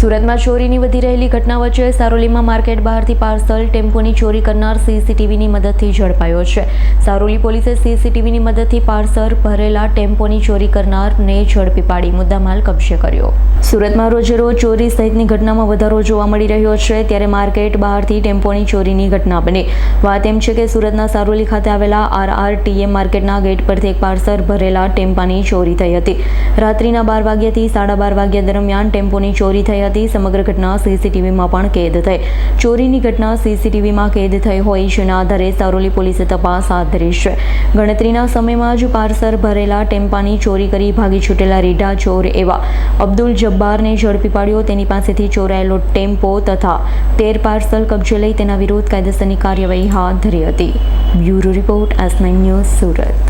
સુરતમાં ચોરીની વધી રહેલી ઘટના વચ્ચે સારોલીમાં માર્કેટ બહારથી પાર્સલ ટેમ્પોની ચોરી કરનાર સીસીટીવીની મદદથી ઝડપાયો છે. સારોલી પોલીસે સીસીટીવીની મદદથી પાર્સલ ભરેલા ટેમ્પોની ચોરી કરનારને ઝડપી પાડી મુદ્દામાલ કબજે કર્યો. સુરતમાં રોજે રોજ ચોરી સહિતની ઘટનામાં વધારો જોવા મળી રહ્યો છે. ત્યારે માર્કેટ બહારથી ટેમ્પોની ચોરીની ઘટના બની. વાત એમ છે કે સુરતના સારોલી ખાતે આવેલા આર આર માર્કેટના ગેટ પરથી એક પાર્સલ ભરેલા ટેમ્પાની ચોરી થઈ હતી. રાત્રિના બાર વાગ્યાથી સાડા બાર વાગ્યા દરમિયાન ટેમ્પોની ચોરી થઈ હતી સમગ્ર ઘટના સીસીટીવીમાં પણ કેદ થઈ. ચોરીની ઘટના સીસીટીવીમાં કેદ થઈ હોય જેના આધારે સારોલી પોલીસે તપાસ હાથ ધરી છે. ગણતરીના સમયમાં જ પાર્સલ ભરેલા ટેમ્પાની ચોરી કરી ભાગી છૂટેલા રીઢા ચોર એવા અબ્દુલ જબ્બારને ઝડપી પાડ્યો. તેની પાસેથી ચોરાયેલો ટેમ્પો તથા તેર પાર્સલ કબજે લઈ તેના વિરુદ્ધ કાયદેસરની કાર્યવાહી હાથ ધરી હતી. Bureau report S news Surat.